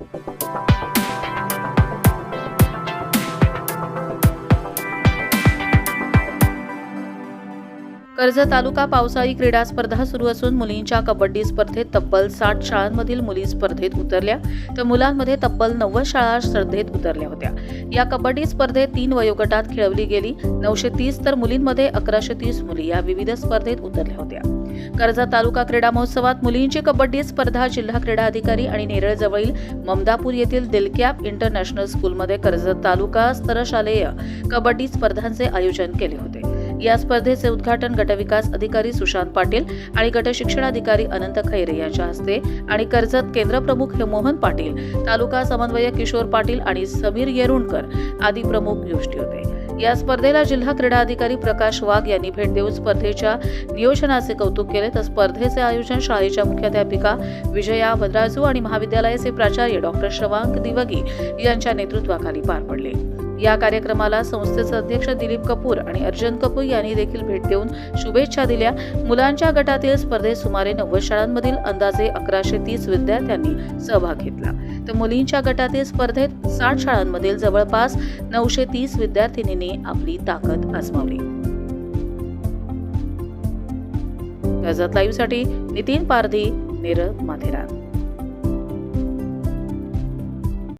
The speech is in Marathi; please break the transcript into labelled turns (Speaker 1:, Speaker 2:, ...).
Speaker 1: you कर्जत तालुका पावसाळी क्रीडा स्पर्धा सुरू असून मुलींच्या कबड्डी स्पर्धेत तब्बल साठ शाळांमधील मुली स्पर्धेत उतरल्या. तर मुलांमध्ये तब्बल नव्वद शाळा स्पर्धेत उतरल्या होत्या. या कबड्डी स्पर्धेत तीन वयोगटात खेळवली गेली. नऊशे तीस तर मुलींमध्ये अकराशे तीस मुली या विविध स्पर्धेत उतरल्या होत्या. कर्जत तालुका क्रीडा महोत्सवात मुलींची कबड्डी स्पर्धा जिल्हा क्रीडा अधिकारी आणि नेरळ जवळील ममदापूर येथील दिलकॅप इंटरनॅशनल स्कूलमध्ये कर्जत तालुका स्तरशालेय कबड्डी स्पर्धांचे आयोजन केले होते. या स्पर्धेचे उद्घाटन गटविकास अधिकारी सुशांत पाटील आणि गटशिक्षण अधिकारी अनंत खैरे यांच्या हस्ते आणि कर्जत केंद्रप्रमुख हे मोहन पाटील तालुका समन्वयक किशोर पाटील आणि समीर येरुणकर आदी प्रमुख गोष्टी होते. या स्पर्धेला जिल्हा क्रीडा अधिकारी प्रकाश वाघ यांनी भेट देऊन स्पर्धेच्या नियोजनाचे कौतुक केले. तर स्पर्धेचे आयोजन शाळेच्या मुख्याध्यापिका विजया भद्राजू आणि महाविद्यालयाचे प्राचार्य डॉक्टर श्रवांक दिवगी यांच्या नेतृत्वाखाली पार पडले. या कार्यक्रमाला संस्थेचे अध्यक्ष दिलीप कपूर आणि अर्जन कपूर यांनी देखील भेट देऊन शुभेच्छा दिल्या. मुलांच्या गटातील स्पर्धेत सुमारे नव्वद शाळांमधील अंदाजे अकराशे तीस विद्यार्थ्यांनी सहभाग घेतला. तर मुलींच्या गटातील स्पर्धेत साठ शाळांमधील जवळपास नऊशे तीस विद्यार्थिनींनी आपली ताकद आजमावली. कर्जत लाईव्हसाठी नितीन पारधी नीरज माथेरान.